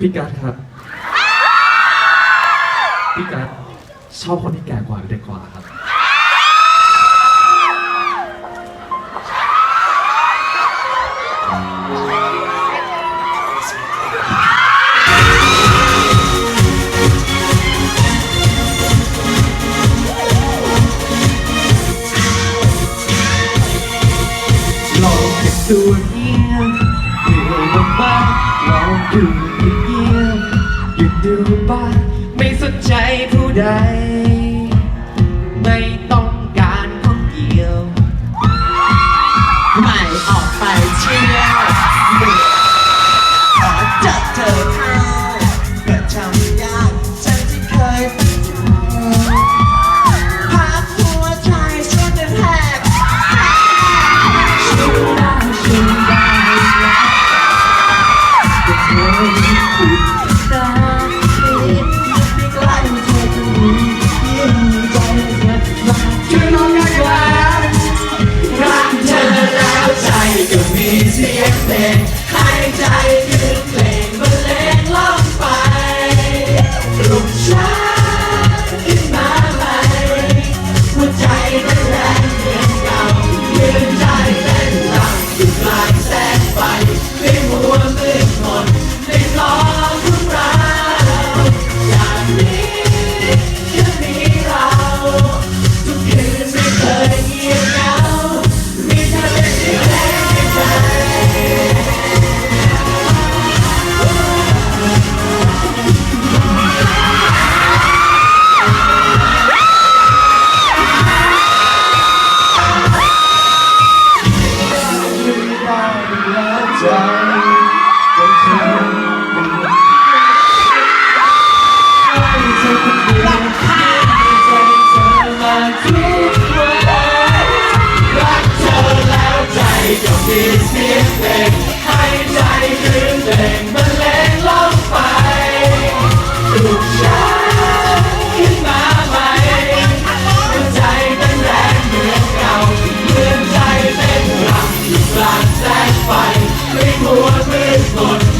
พี่กัดครับ พี่กัดชอบคนที่แก่กว่าหรือเด็กกว่าครับ ลองเก็ตัวเงียบเพื่อลงบ้างลองดู ดูบ้างไม่สนใจผู้ใด ไม่ die. มีเสียเลงให้ใจคืนเลงบรรเลงล่องไปทุกเช้ขึ้นมาใหม่หัวใจเต้นแรงเหมือนเก่าเหมือนใจเต้นรำอยู่กลางแสงไฟไม่มัวมืดมน